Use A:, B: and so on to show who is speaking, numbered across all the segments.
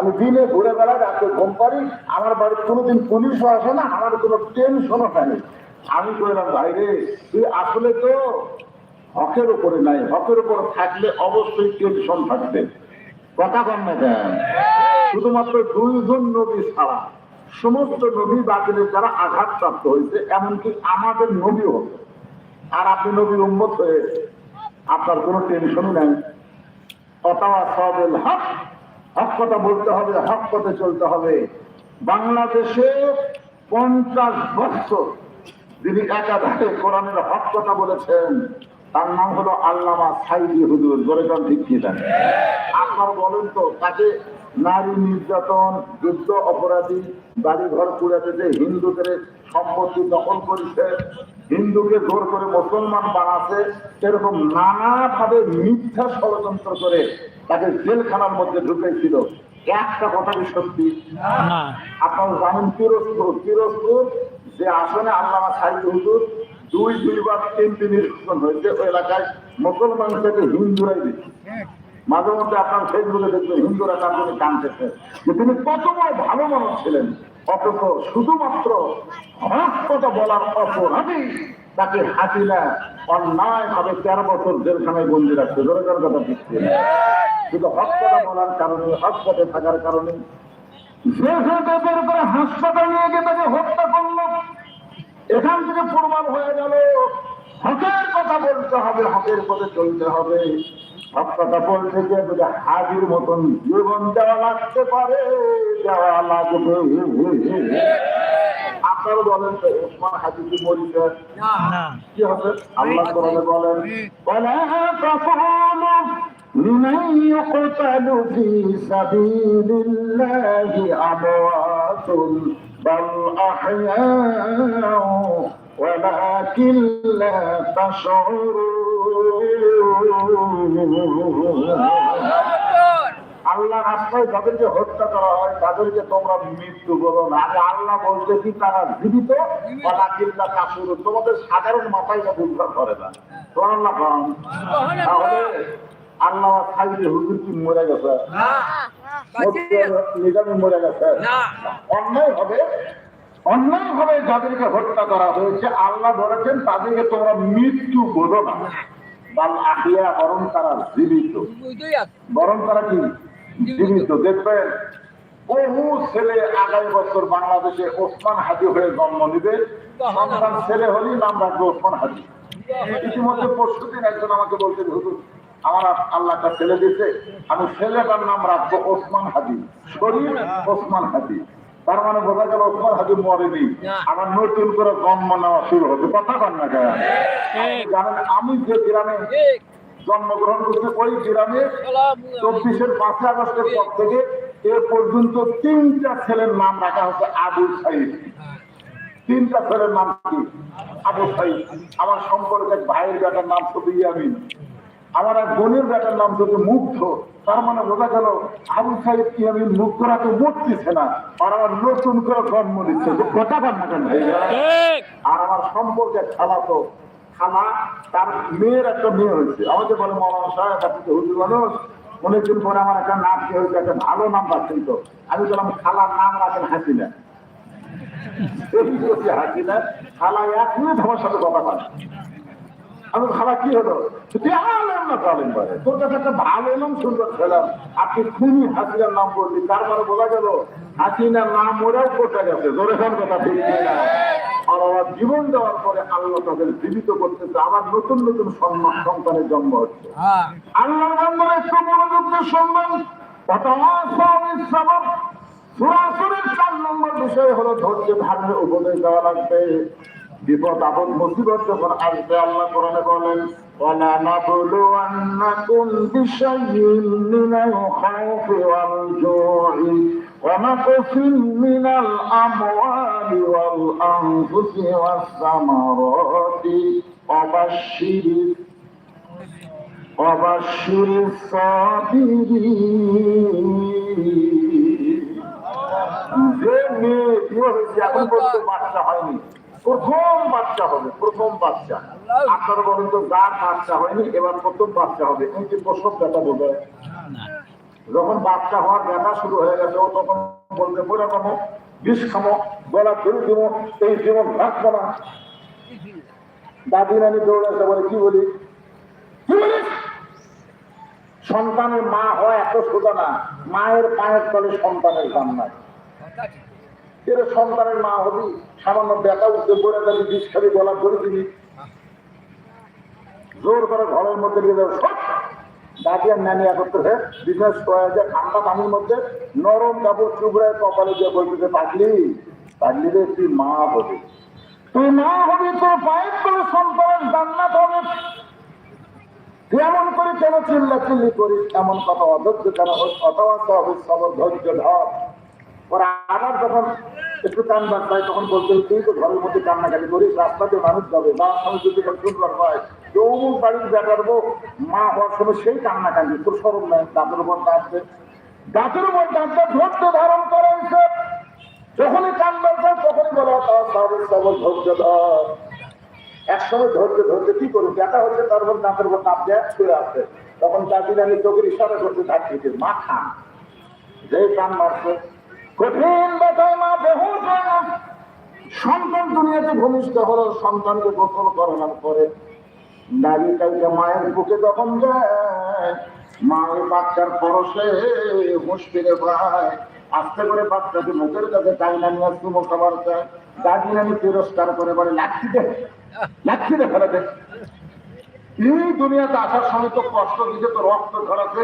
A: আমি দিনে ঘুরে বেড়াই, রাতে ঘুম পারি আমার বাড়ির কোনোদিন পুলিশও আসে না, আমার কোনো টেনশনও হয়নি আমি কইলাম ভাই রে, তুই আসলে তো হকের উপরে নাই, হকের উপরে থাকলে অবশ্যই টেনশন থাকবে। কথা কন না কেন? শুধুমাত্র দুইজন নবী ছাড়া, সমস্ত নবী বাতিলের যারা আঘাতপ্রাপ্ত হয়েছে, এমনকি আমাদের নবীও। আর আপনি নবীর উন্মত হয়ে আপনার কোনো টেনশনই নাই। অথবা সবেল হক। হক কথা বলতে হবে, হক পথে চলতে হবে। বাংলাদেশে পঞ্চাশ বছর যিনি একাধারে কোরআনের হক কথা বলেছেন, তার নাম হলো আল্লামা সাইদি হুজুর। জোরেকান ঠিক আপনার বলেন তো, তাকে নারী নির্যাতন, যুদ্ধ, অপরাধী বাড়ি ঘর পুড়ে দিতে হিন্দুদের সম্পত্তি দখল করেছে, হিন্দুকে জোর করে মুসলমান বানাচ্ছে এরকম নানাভাবে মিথ্যা ষড়যন্ত্র করে তাকে জেলখানার মধ্যে ঢুকেছিল। একটা কথা কি সত্যি? আপনারা জানেন পিরোজপুর পিরোজপুর যে আসনে আল্লামা সাহিদ হুজুর দুই দুইবার তিনটি নির্বাচন হয়েছে ওই এলাকায় মুসলমান থেকে হিন্দুরাই বেশি। মাঝে মধ্যে আপনার ফেসবুকে দেখবেন হিন্দুরা তার জন্য কানতেছে যে তিনি কত বড় ভালো মানুষ ছিলেন। অথচ শুধুমাত্র হক কথা বলার অপরাধী তাকে হাসিনা অন্যায় ভাবে তেরো বছর জেলখানায় বন্দি রাখছে। জোরে কথা দিচ্ছে শুধু হক কথা বলার কারণে হক পথে থাকার কারণে। যে যে করে হাসপাতাল নিয়ে গিয়ে তাকে হত্যা করল এখান থেকে প্রমাণ হয়ে গেল হকের কথা বলতে হবে হকের পথে চলতে হবে। হক কথা বলতে গিয়ে যদি হাজির মতন জীবন দেওয়া লাগতে পারে দেওয়া লাগবে। আপনারা বলেন তো ওসমান হাজি কি
B: না।
A: কি হবে? আল্লাহ কোরআনে বলেন ولا تقولوا لمن يقتل في سبيل الله أموات بل أحياء ولكن لا تشعرون আল্লাহ রাস্তায় যাদেরকে হত্যা করা হয় তাদেরকে তোমরা মৃত্যু বলো না আরে আল্লাহ বলতে কি তারা জীবিত বলা কিল্লা কাসুর তোমাদের সাধারণ মাথায় এটা বুঝতে করে না তোমার আল্লাহ কম তাহলে আল্লাহ খাইলে হুজুর কি মরে গেছে? নিজামি মরে গেছে। অন্যায় হবে অন্যায় ভাবে যাদেরকে হত্যা করা হয়েছে আল্লাহ বলেছেন তাদেরকে তোমরা মৃত্যু বলো না। বাল আহিয়া বরং তারা জীবিত। বরং তারা কি? জীবিত। দেখবেন বহু ছেলে আগামী বছর বাংলাদেশে ওসমান হাজি হয়ে জন্ম নিবে। সন্তান ছেলে হলেই নাম রাখবে ওসমান হাজি। ইতিমধ্যে পরশু দিন একজন আমাকে বলছে হুজুর আমার আল্লাহ ছেলে দিতে আমি ছেলেটার নাম রাখব ওসমান হাজি শরীর ওসমান হাজি তার মানে বোঝা গেল ওসমান হাজি মরেনি। আমার নতুন করে জন্ম নেওয়া শুরু হবে কথা কন? না জানেন আমি যে গ্রামে জন্মগ্রহণ করতে ওই গ্রামে চব্বিশের পাঁচই আগস্টের পর থেকে এ পর্যন্ত তিনটা ছেলের নাম রাখা হচ্ছে আবু সাইদ। তিনটা ছেলের নাম কি? আবু সাইদ। আমার সম্পর্কে ভাইয়ের বেটার নাম শুধু ইয়ামিন আমার এক বোনের বেটার নাম শুধু মুগ্ধ তার মানে বোঝা গেল আবু কি আমি মুগ্ধরা তো মরতেছে না আর আমার নতুন করে জন্ম দিচ্ছে। কথা বল না আর আমার সম্পর্কে খালা তো খালা তার মেয়ের একটা মেয়ে হয়েছে। আমাকে বলে মৌলানা সাহেব আপনি তো হুজুর মানুষ। অনেকদিন পরে আমার একটা নাম কি হয়েছে? একটা ভালো নাম রাখছেন তো। আমি বললাম খালার নাম রাখেন হাসিনা। হচ্ছে হাসিনা। খালা এক মিনিট আমার সাথে কথা বলে। আমি খালা কি হলো? তুই আলেম না কালেম পারে তোর কাছে একটা ভালো নাম সুন্দর ছিলাম আপনি খুবই হাসিনার নাম বললি তার গেল হাসিনার নাম ওরাও কোথা গেছে। জোরে কথা ঠিক আর আমার জীবন দেওয়ার পরে আল্লাহ তাদের জীবিত করতেছে। আবার নতুন নতুন সন্তানের জন্ম হচ্ছে। আল্লাহ একটু মনোযোগ দিয়ে সরাসরি চার নম্বর বিষয় হলো ধৈর্য ধারণের উপদেশ দেওয়া লাগবে। বিপদ আপদ মুসিবত যখন আসবে আল্লাহ কোরআনে বলেন ولا نبلونكم بشيء من الخوف والجوع ونقص من الأموال والأنفس والثمرات وبشر وبشر الصابرين যে মেয়ে বিয়ে হয়েছে এখন পর্যন্ত বাচ্চা হয়নি প্রথম বাচ্চা হবে প্রথম বাচ্চা। আপনারা বলেন তো যার বাচ্চা হয়নি এবার প্রথম বাচ্চা হবে। এই যে প্রসব ব্যথা বোঝায় যখন বাচ্চা হওয়ার ব্যথা শুরু হয়ে গেছে ও তখন বলবে বলে খামো বিষ খামো গলা ধরে দিব এই জীবন রাখব না। দাদি নানি দৌড়াতে বলে কি বলি? কি বলিস সন্তানের মা হয় এত সোজা না। মায়ের পায়ের তলে সন্তানের নাই। এর সন্তানের মা হবি, সামান্য ব্যথা উঠতে পড়ে যাবি বিষ খাবি, গলা ধরে দিবি। জোর করে ঘরের মধ্যে নিয়ে যাবে। সব! নানি একত্রে বিজনেস করে ঠান্ডা পানির মধ্যে নরম কাপড় চুবড়ায় কপালে দিয়ে বলতে পাগলি। পাগলি রে, তুই মা হবি। তুই মা হবি, তোর পায়ের তলে সন্তানের জান্নাত হবে। এমন করে কেন চিল্লা চিল্লি করিস? এমন কথা অধৈর্য কেন অথবা তো হবে ধৈর্য ধর। ওরা আবার যখন একটু কান বাঁচায় তখন বলতে তুই তো ঘরের মধ্যে কান্নাকাটি করিস রাস্তাতে মানুষ যাবে বা আমি যদি শুনবার হয় অমুক বাড়ির বেটার মা হওয়ার সময় সেই কান্নাকাটি তোর সরম নেই, দাঁতের উপর দাঁতবে দাঁতের উপর দাঁতটা ধৈর্য ধারণ করেছে যখনই কান বাঁচায় তখনই বলা তাহলে সবল ধৈর্য ধর। একসময় ধরতে ধরতে কি করবে ব্যথা হচ্ছে তারপর দাঁতের উপর দাঁত দেয় শুয়ে আসছে তখন চাকরি আমি চোখের ইশারা করতে থাকছি মা খান যে কান মারছে কঠিন ব্যথায় মা গেল। সন্তান দুনিয়াতে ভূমিষ্ঠ হলো, সন্তানকে গোসল করানোর পরে নারী কালকে মায়ের বুকে যখন যায় মায়ের বাচ্চার পরশে হুঁশ ফিরে পায়। আস্তে করে বাচ্চাকে মুখের কাছে টাইনা নিয়ে চুমো খাবার চায় দাদি নানি তিরস্কার করে বলে লাচ্ছি দে লাচ্ছি দে, ফেলে দে। এই দুনিয়াতে আসার সময় তো কষ্ট দিতে তো রক্ত ধরাছে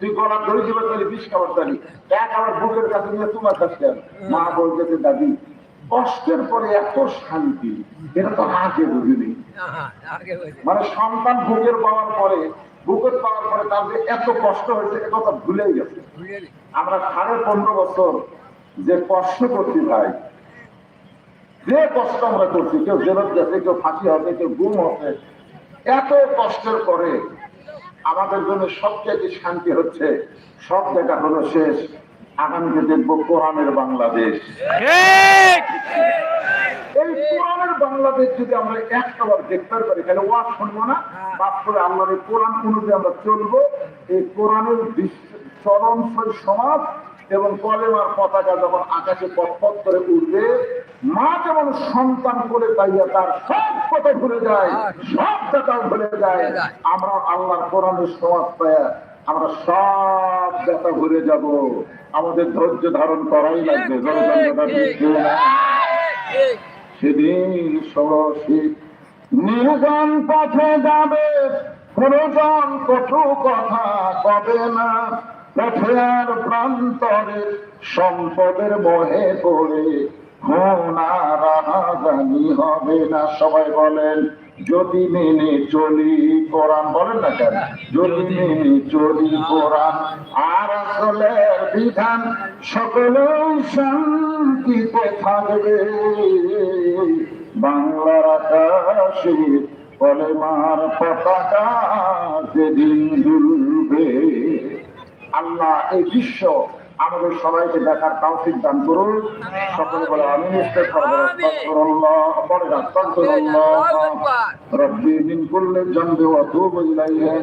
A: তুই গলা ধরে দিবে তাহলে বিষ খাবার জানি। এক আমার বুকের কাছে নিয়ে তোমার কাছে। মা বলতেছে দাদি কষ্টের পরে এত শান্তি এটা তো আগে বুঝিনি। মানে সন্তান বুকের পাওয়ার পরে বুকের পাওয়ার পরে তার যে এত কষ্ট হয়েছে এ কথা ভুলেই গেছে। আমরা সাড়ে পনেরো বছর যে কষ্ট করছি ভাই যে কষ্ট আমরা করছি কেউ জেলত গেছে কেউ ফাঁসি হবে কেউ গুম হবে এত কষ্টের পরে আমাদের জন্য সবচেয়ে শান্তি হচ্ছে সব জায়গা হলো শেষ। আগামীতে দেখব কোরআনের বাংলাদেশ। এই কোরআনের বাংলাদেশ যদি আমরা একটা বার দেখতে পারি তাহলে ওয়াজ শুনব না? বাস্তবে আল্লাহর এই কোরআন অনুযায়ী আমরা চলবো। এই কোরআনের বিশ্ব- চরমশীল সমাজ এবং কলেমার পতাকা যখন আকাশে পথ করে উঠবে মা যেমন সন্তান করে পাইয়া তার সব কথা ভুলে যায় সব কথা ভুলে যায় আমরা আল্লাহর কোরআনের সমাজ পাইয়া আমরা সব ব্যথা ভুলে যাব। আমাদের ধৈর্য ধারণ করাই লাগবে সেদিন নির্জন পথে যাবে কোনজন কটু কথা কবে না। পথের প্রান্তরে সম্পদের মোহে পড়ে। রাহাজানি হবে না সবাই বলেন যদি মেনে চলি কোরআন। বলেন না কেন? যদি মেনে চলি কোরআন। আর আসলের বিধান সকলেই শান্তিতে থাকবে। বাংলার আকাশে বলে মার পতাকা যেদিন দুলবে আল্লাহ এই বিশ্ব আমাদের সবাইকে দেখার তাও দান করুন। সকলে বলে আমি নিশ্চয় রাস্তা রব্বি মিন কুল্লি জামবি ওয়া তুবু ইলাইহি।